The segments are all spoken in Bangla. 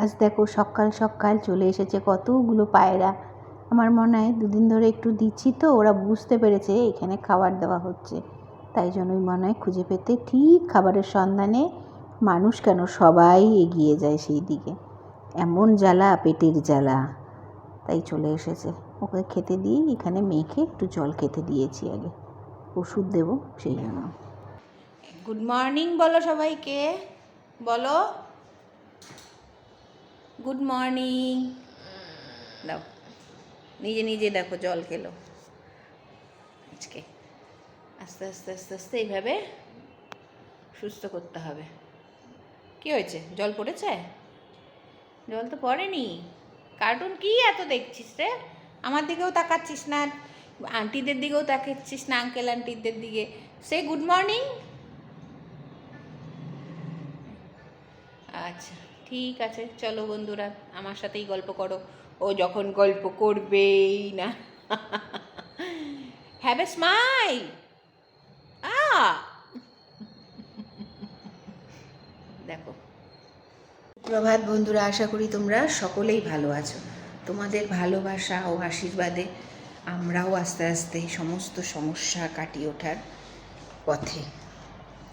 আজ দেখো সকাল সকাল চলে এসেছে কতগুলো পায়রা। আমার মনে হয় দুদিন ধরে একটু দিচ্ছি তো, ওরা বুঝতে পেরেছে এখানে খাবার দেওয়া হচ্ছে। তাই জন্যই মনে হয় খুঁজে পেতে ঠিক খাবারের সন্ধানে মানুষ কেন সবাই এগিয়ে যায় সেই দিকে। এমন জ্বালা, পেটের জ্বালা। তাই চলে এসেছে। ওকে খেতে দিয়ে এখানে মেখে একটু জল খেতে দিয়েছি আগে। ওষুধ দেবো সেই জন্য। গুড মর্নিং বলো সবাইকে। বলো। গুড মর্নিং দাও। নিজে নিজে দেখো, জল খেলো। আজকে আস্তে আস্তে আস্তে আস্তে এইভাবে সুস্থ করতে হবে। কি হয়েছে? জল পড়েছে? জল তো পড়েনি। কার্টুন কি এত দেখছিস রে? আমার দিকেও তাকাচ্ছিস না। আন্টিদের দিকেও তাকাচ্ছিস না আঙ্কেল আন্টিদের দিকে। সে গুড মর্নিং আচ্ছা ঠিক আছে, চলো বন্ধুরা, আমার সাথেই গল্প করো। ও যখন গল্প করবেই না। হ্যাভ এ স্মাইল আ দেখো। প্রভাত বন্ধুরা, আশা করি তোমরা সকলেই ভালো আছো। তোমাদের ভালোবাসা ও আশীর্বাদে আমরাও আস্তে আস্তে সমস্ত সমস্যা কাটিয়ে ওঠার পথে।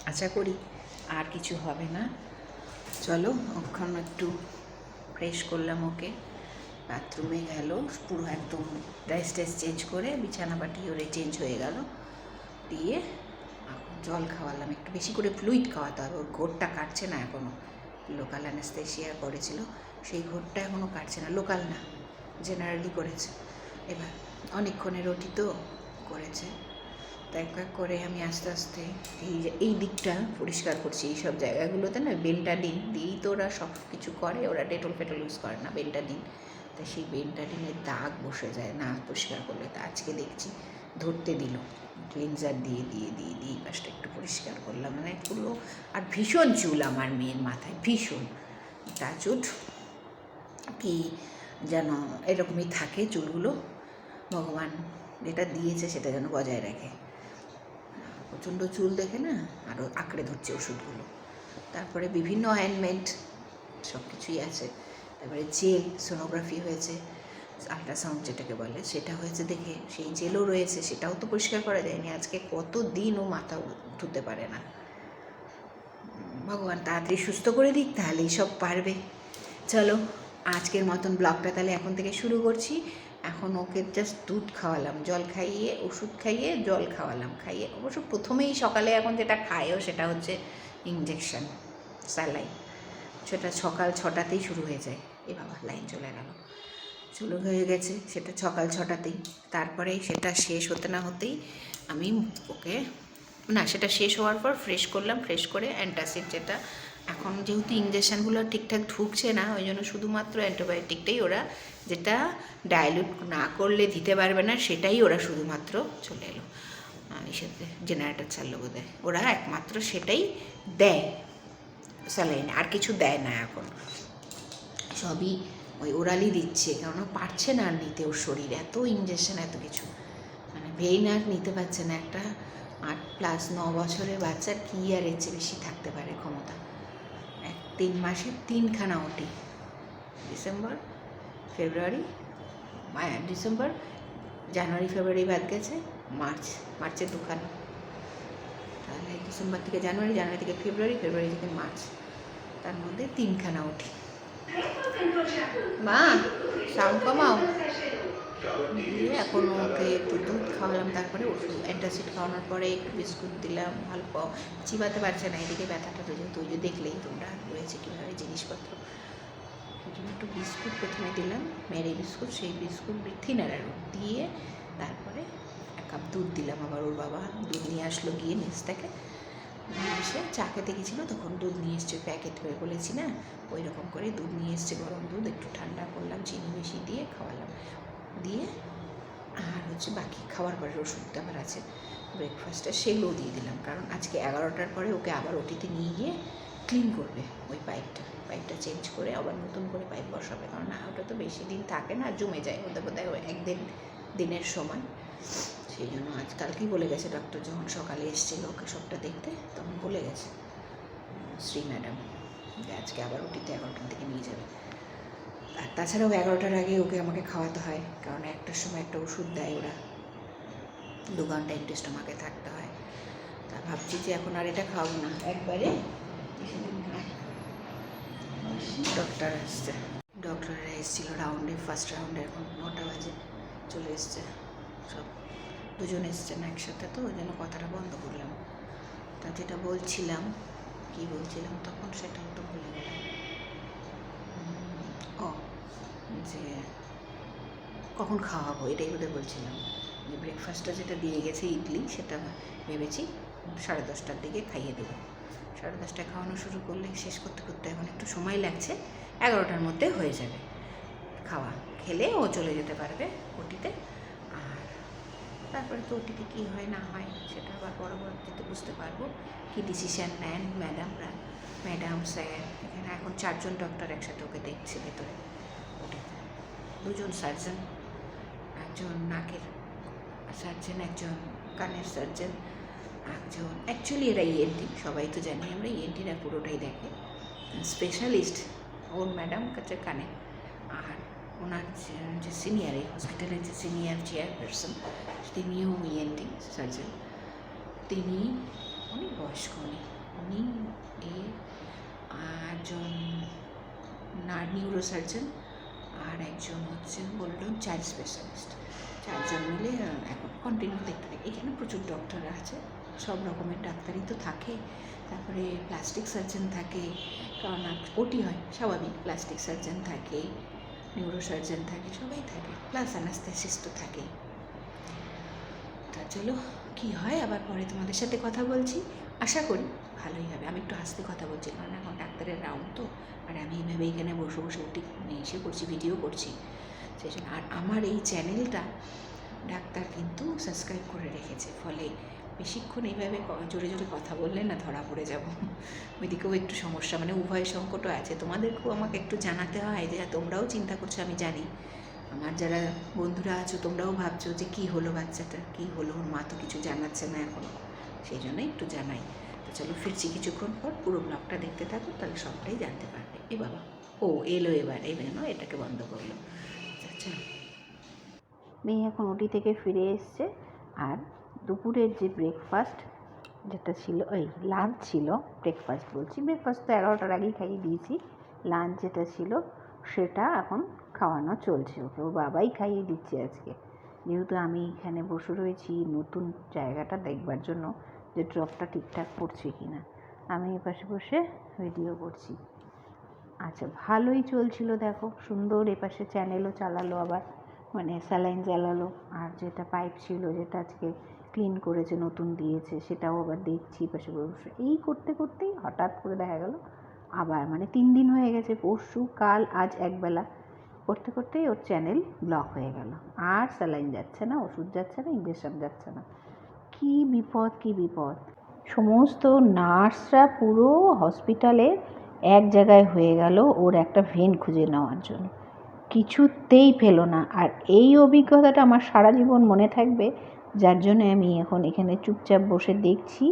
আশা করি আর কিছু হবে না। চলো ওখান একটু ফ্রেশ করলাম ওকে। বাথরুমে গেল, পুরো একদম ড্রেস ট্রেস চেঞ্জ করে বিছানা পাটি ওরে চেঞ্জ হয়ে গেল। দিয়ে এখন জল খাওয়ালাম, একটু বেশি করে ফ্লুইড খাওয়াতে হবে, ওর ঘোরটা কাটছে না এখনও লোকাল অ্যানাস্থেশিয়া করেছিল, সেই ঘোরটা এখনও কাটছে না লোকাল না জেনারেলি করেছে। এবার অনেকক্ষণের রুটি তো করেছে। তো এক এক করে আমি আস্তে আস্তে এই এই দিকটা পরিষ্কার করছি এই সব জায়গাগুলোতে না বেন্টাডিন দিয়েই তো ওরা সব কিছু করে, ওরা ডেটল ফেটল ইউজ করে না বেন্টাডিন তা সেই বেন্টাডিনের দাগ বসে যায় না পরিষ্কার করলে। তা আজকে দেখছি ধরতে দিল। ক্লিনজার দিয়ে দিয়ে দিয়ে দিয়ে পাশটা একটু পরিষ্কার করলাম। মানে পুরো আর ভীষণ চুল আমার মেয়ের মাথায়, ভীষণ। টাচুট কি যেন এরকমই থাকে চুলগুলো। ভগবান, যেটা দিয়েছে সেটা যেন বজায় রাখে। প্রচণ্ড চুল দেখে না আরও আঁকড়ে ধরছে ওষুধগুলো। তারপরে বিভিন্ন অয়েনমেন্ট সব কিছুই আছে। তারপরে জেল সোনোগ্রাফি হয়েছে আল্ট্রাসাউন্ড যেটাকে বলে, সেটা হয়েছে দেখে। সেই জেলও রয়েছে, সেটাও তো পরিষ্কার করা যায়নি। আজকে কত দিন ও মাথা ধুতে পারে না। ভগবান, তাড়াতাড়ি সুস্থ করে দিক, তাহলেই সব পারবে। চলো, আজকের মতন ব্লগটা তাহলে এখন থেকে শুরু করছি। এখন ওকে জাস্ট দুধ খাওয়ালাম, জল খাইয়ে, ওষুধ খাইয়ে, জল খাওয়ালাম, খাইয়ে। অবশ্য প্রথমেই সকালে এখন যেটা খায়ও সেটা হচ্ছে ইঞ্জেকশন স্যালাইন সেটা সকাল ছটাতেই শুরু হয়ে যায়। এ বাবা লাইন চলে গেল। শুরু হয়ে গেছে। সেটা সকাল ছটাতেই। তারপরে সেটা শেষ হতে না হতেই আমি ওকে না, সেটা শেষ হওয়ার পর ফ্রেশ করলাম। ফ্রেশ করে অ্যান্টাসিড যেটা এখন যেহেতু ইঞ্জেকশানগুলো ঠিকঠাক ঢুকছে না, ওই জন্য শুধুমাত্র অ্যান্টিবায়োটিকটাই ওরা যেটা ডাইলুট না করলে দিতে পারবে না, সেটাই ওরা শুধুমাত্র চলে এলো। ইসেতে জেনারেটর চাললো বোধ ওরা একমাত্র সেটাই দেয়, স্যালাইন, আর কিছু দেয় না এখন। সবই ওই ওরালি দিচ্ছে, কেননা পারছে না আর নিতে ওর শরীর। এত ইঞ্জেকশন এত কিছু। মানে ভেইন আর নিতে পারছে না একটা। আট প্লাস ন বছরের বাচ্চার কী আর এর চেয়ে বেশি থাকতে পারে ক্ষমতা? তিন মাসে তিনখানা ওটি। ডিসেম্বর, ফেব্রুয়ারি ডিসেম্বর, জানুয়ারি, ফেব্রুয়ারি বাদ গেছে, মার্চ, মার্চে দুখানা। তাহলে ডিসেম্বর থেকে জানুয়ারি জানুয়ারি থেকে ফেব্রুয়ারি ফেব্রুয়ারি থেকে মার্চ। তার মধ্যে তিনখানা ওঠি মা, সাউন্ড কমাও। দিয়ে এখন ওকে একটু দুধ খাওয়ালাম, তারপরে ওষুধ, অ্যান্টাসিড খাওয়ানোর পরে একটু বিস্কুট দিলাম, অল্প, চিবাতে পারছে না, এদিকে ব্যথাটা তো যেহেতু ওই দেখলেই তোমরা রয়েছে কীভাবে জিনিসপত্র। সেই জন্য একটু বিস্কুট প্রথমে দিলাম, মেরি বিস্কুট, সেই বিস্কুট থিনার আরও দিয়ে তারপরে এক কাপ দুধ দিলাম আবার ওর বাবা, দুধ নিয়ে আসলো গিয়ে নিচ থেকে এসে চা খেতে গেছিল, তখন দুধ নিয়ে এসছে প্যাকেট করে বলেছি না, ওই রকম করে দুধ নিয়ে এসছে, গরম দুধ, একটু ঠান্ডা করলাম, চিনি বেশি দিয়ে খাওয়ালাম। দিয়ে আর হচ্ছে বাকি খাওয়ার পরের ওষুধটা আবার আছে ব্রেকফাস্টটা সেগুলোও দিয়ে দিলাম। কারণ আজকে এগারোটার পরে ওকে আবার ওটিতে নিয়ে গিয়ে ক্লিন করবে ওই পাইপটা পাইপটা চেঞ্জ করে আবার নতুন করে পাইপ বসাবে। কারণ না, ওটা তো বেশি দিন থাকে না, জমে যায় ওদের বোধহয় একদিন দিনের সময়। সেই জন্য আজ কালকেই বলে গেছে ডক্টর যখন সকালে এসেছিল ওকে সবটা দেখতে, তখন বলে গেছে শ্রী ম্যাডাম আজকে আবার ওটিতে এগারোটার দিকে নিয়ে যাবে। তাছাড়াও এগারোটার আগে ওকে আমাকে খাওয়াতে হয়, কারণ একটার সময় একটা ওষুধ দেয় ওরা। দু ঘণ্টা একটু স্টোমাকে থাকতে হয়। তা ভাবছি যে এখন আর এটা খাওয়াবো না। একবারে ডক্টর আসছে ডক্টররা এসেছিল রাউন্ডে ফার্স্ট রাউন্ডে এখন নটা বাজে, চলে এসছে। সব দুজন এসছেন একসাথে, তো ওই জন্য কথাটা বন্ধ করলাম। তা যেটা বলছিলাম, কি বলছিলাম, তখন সেটাও তো ভুলে গেলাম উম, ও যে কখন খাওয়াবো, এটাই বোধহয় বলছিলাম। যে ব্রেকফাস্টটা যেটা দিয়ে গেছে ইডলি, সেটা ভেবেছি সাড়ে দশটার দিকে খাইয়ে দেবো। সাড়ে দশটায় খাওয়ানো শুরু করলে শেষ করতে করতে এখন একটু সময় লাগছে, এগারোটার মধ্যে হয়ে যাবে। খাওয়া খেলে ও চলে যেতে পারবে ওটিতে। আর তারপরে তো ওটিতে কী হয়, না হয়, সেটা আবার পরবর্তীতে বুঝতে পারব। কী ডিসিশান নেন ম্যাডামরা ম্যাডাম স্যার এখানে এখন চারজন ডক্টর একসাথে ওকে দেখছে ভেতরে। দুজন সার্জন, একজন নাকের সার্জন, একজন কানের সার্জন, একজন অ্যাকচুয়ালি এরা ইএনটি সবাই তো জানি, আমরা ইএনটিরা পুরোটাই দেখে। স্পেশালিস্ট ওর ম্যাডাম কাছে কানে, আর ওনার যে- সিনিয়র এই হসপিটালের যে সিনিয়র চেয়ারপারসন তিনিও ইএনটি সার্জন। তিনি অনেক বয়স্ক উনি উনি এ একজন নিউরো সার্জন আর একজন হচ্ছে বললাম চাইল্ড স্পেশালিস্ট চারজন মিলে এখন কন্টিনিউ দেখতে থাকে। এখানে প্রচুর ডক্টর আছে। সব রকমের ডাক্তারই তো থাকে। তারপরে প্লাস্টিক সার্জন থাকে, কারণ ওটি হয়, স্বাভাবিক। প্লাস্টিক সার্জন থাকে নিউরো সার্জন থাকে, সবাই থাকে। প্লাস অ্যানাস্থেসিস্ট তো থাকেই তা চলো কী হয়? আবার পরে তোমাদের সাথে কথা বলছি। আশা করি ভালোই হবে। আমি একটু হাসতে কথা বলছি, কারণ এখন ডাক্তারের রাউন্ড তো। আর আমি এইভাবে এখানে বসে বসে উঠি এসে করছি ভিডিও করছি। সেই জন্য আর আমার এই চ্যানেলটা ডাক্তার কিন্তু সাবস্ক্রাইব করে রেখেছে। ফলে বেশিক্ষণ এইভাবে জোরে জোরে কথা বললে না ধরা পড়ে যাব। ওইদিকেও একটু সমস্যা মানে উভয় সংকটও আছে। তোমাদেরকেও আমাকে একটু জানাতে হয় যে তোমরাও চিন্তা করছ, আমি জানি। আমার যারা বন্ধুরা আছো, তোমরাও ভাবছ যে কি হলো বাচ্চাটা? কি হলো? ওর মা তো কিছু জানাচ্ছে না এখনও। সেই জন্য একটু জানাই। তো চলো ফিরছি কিছুক্ষণ পর। পুরো ব্লগটা দেখতে থাকো, তাহলে সবটাই জানতে পারবে। এ বাবা, ও এলো এবার। এই জন্য এটাকে বন্ধ করল। আচ্ছা মেয়ে এখন ওটি থেকে ফিরে এসছে। আর দুপুরের যে ব্রেকফাস্ট যেটা ছিল, ওই লাঞ্চ ছিল ব্রেকফাস্ট বলছি। ব্রেকফাস্ট তো এগারোটার আগেই খাইয়ে দিয়েছি। লাঞ্চ যেটা ছিল, সেটা এখন খাওয়ানো চলছে। ওকে ও বাবাই খাইয়ে দিচ্ছে আজকে। যেহেতু আমি এখানে বসে রয়েছি, নতুন জায়গাটা দেখবার জন্য যে ড্রপটা ঠিকঠাক পড়ছে কি না আমি এ পাশে বসে ভিডিও করছি। আচ্ছা ভালোই চলছিল দেখো। সুন্দর এপাশে চ্যানেলও চালালো আবার। মানে স্যালাইন জ্বালালো। আর যেটা পাইপ ছিল, যেটা আজকে ক্লিন করেছে, নতুন দিয়েছে, সেটাও আবার দেখছি পাশে বসে। এই করতে করতেই হঠাৎ করে দেখা গেল, আবার মানে তিন দিন হয়ে গেছে। পরশু, কাল, আজ একবেলা করতে করতেই ওর চ্যানেল ব্লক হয়ে গেল। আর স্যালাইন যাচ্ছে না, ওষুধ যাচ্ছে না ইঞ্জেকশন যাচ্ছে না। কি বিপদ কি বিপদ? সমস্ত নার্সরা পুরো হসপিটালে এক জায়গায় হয়ে গেল ওর একটা ভেন খুঁজে নেওয়ার জন্য। কিছুতেই পেল না। আর এই অভিজ্ঞতাটা আমার সারা জীবন মনে থাকবে, যার জন্য আমি এখন এখানে চুপচাপ বসে দেখছি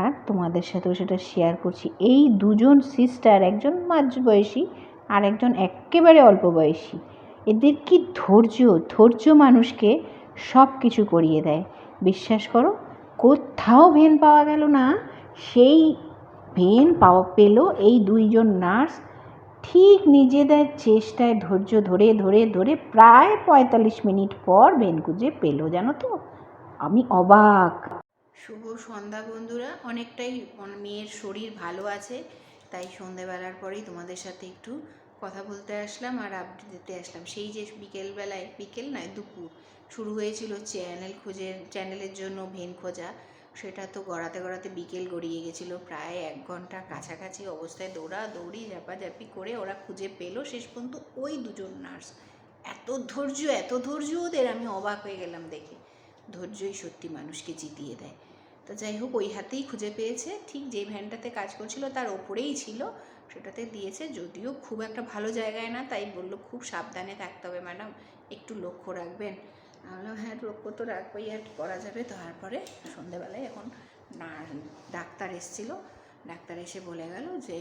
আর তোমাদের সাথেও সেটা শেয়ার করছি। এই দুজন সিস্টার একজন মাঝ বয়সী আর একজন একেবারে অল্প বয়সী। এদের কি ধৈর্য? ধৈর্য মানুষকে সব কিছু করিয়ে দেয়। বিশ্বাস করো, কোথাও ভেন পাওয়া গেল না, সেই ভেন পাওয়া পেল এই দুইজন নার্স ঠিক নিজেদের চেষ্টায় ধৈর্য ধরে ধরে ধরে প্রায় পঁয়তাল্লিশ মিনিট পর ভেন খুঁজে পেল, জানো তো? আমি অবাক। শুভ সন্ধ্যা বন্ধুরা, অনেকটাই মেয়ের শরীর ভালো আছে। তাই সন্ধেবেলার পরেই তোমাদের সাথে একটু কথা বলতে আসলাম আর আপডেট দিতে আসলাম। সেই যে বিকেলবেলায়, বিকেল নয়, দুপুর শুরু হয়েছিল চ্যানেল খুঁজে চ্যানেলের জন্য ভেন খোঁজা। সেটা তো গড়াতে গড়াতে বিকেল গড়িয়ে গেছিল। প্রায় এক ঘণ্টা কাছাকাছি অবস্থায় দৌড়া, দৌড়ি, ঝাপাঝাপি করে ওরা খুঁজে পেল। শেষ পর্যন্ত ওই দুজন নার্স। এত ধৈর্য এত ধৈর্য ওদের, আমি অবাক হয়ে গেলাম দেখে। ধৈর্যই সত্যি মানুষকে জিতিয়ে দেয়। তো যাই হোক, ওই হাতেই খুঁজে পেয়েছে। ঠিক যে ভ্যানটাতে কাজ করছিল তার ওপরেই ছিল। সেটাতে দিয়েছে, যদিও খুব একটা ভালো জায়গায় না, তাই বলল, খুব সাবধানে থাকতে হবে ম্যাডাম, একটু লক্ষ্য রাখবেন। বললাম হ্যাঁ লক্ষ্য তো রাখবোই, আর করা যাবে। তারপরে সন্ধেবেলায় এখন না ডাক্তার এসেছিল। ডাক্তার এসে বলে গেল যে,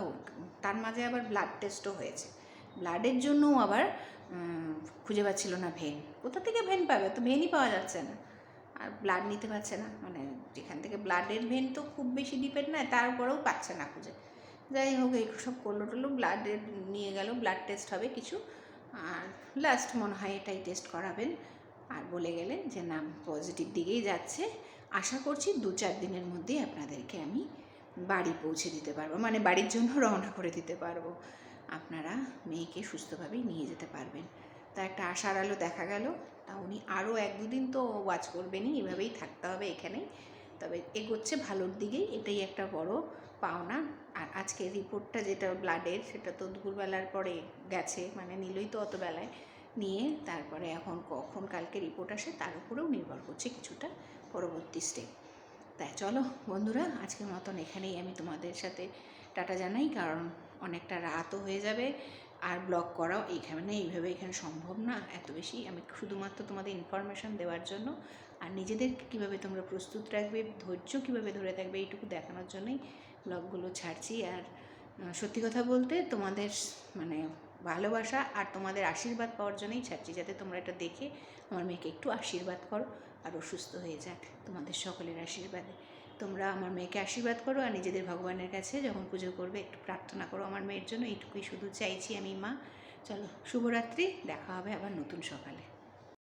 ও, তার মাঝে আবার ব্লাড টেস্টও হয়েছে। ব্লাডের জন্যও আবার খুঁজে পাচ্ছিল না ভেন কোথা থেকে ভেন পাবে? তো ভেনই পাওয়া যাচ্ছে না। আর ব্লাড নিতে পারছে না। মানে যেখান থেকে ব্লাডের ভেন তো খুব বেশি ডিপেন্ড নয় তারপরেও পাচ্ছে না খুঁজে। যাই হোক, এই সব করল টলো ব্লাডের নিয়ে গেল ব্লাড টেস্ট হবে কিছু। আর লাস্ট মনে হয় এটাই টেস্ট করাবেন। আর বলে গেলেন যে, না পজিটিভ দিকেই যাচ্ছে। আশা করছি দু চার দিনের মধ্যেই আপনাদেরকে আমি বাড়ি পৌঁছে দিতে পারব। মানে বাড়ির জন্য রওনা করে দিতে পারব। আপনারা মেয়েকে সুস্থভাবেই নিয়ে যেতে পারবেন। তা একটা আশার আলো দেখা গেল। তা উনি আরও এক দুদিন তো ওয়াচ করবেনই, এভাবেই থাকতে হবে এখানেই। তবে এগোচ্ছে ভালোর দিকেই, এটাই একটা বড় পাওনা। আর আজকে রিপোর্টটা যেটা ব্লাডের সেটা তো দুপুরবেলার পরে গেছে মানে নিলই তো অত বেলায় নিয়ে, তারপরে এখন কখন কালকে রিপোর্ট আসে, তার উপরেও নির্ভর করছে কিছুটা পরবর্তী স্টেপ তাই চলো বন্ধুরা, আজকের মতন এখানেই আমি তোমাদের সাথে টাটা জানাই, কারণ অনেকটা রাতও হয়ে যাবে। আর ব্লগ করাও এইখানে এইভাবে এখানে সম্ভব না, এত বেশি। আমি শুধুমাত্র তোমাদের ইনফরমেশন দেওয়ার জন্য আর নিজেদের কীভাবে তোমরা প্রস্তুত রাখবে, ধৈর্য কীভাবে ধরে থাকবে এইটুকু দেখানোর জন্যই ব্লগগুলো ছাড়ছি। আর সত্যি কথা বলতে তোমাদের মানে ভালোবাসা আর তোমাদের আশীর্বাদ পাওয়ার জন্যই ছাড়ছি, যাতে তোমরা এটা দেখে আমার মেয়েকে একটু আশীর্বাদ করো আর অসুস্থ হয়ে যাক তোমাদের সকলের আশীর্বাদে। তোমরা আমার মেয়েকে আশীর্বাদ করো আর নিজেদের ভগবানের কাছে যখন পুজো করবে, একটু প্রার্থনা করো আমার মেয়ের জন্য। এইটুকুই শুধু চাইছি আমি, মা। চলো, শুভরাত্রি। দেখা হবে আবার নতুন সকালে।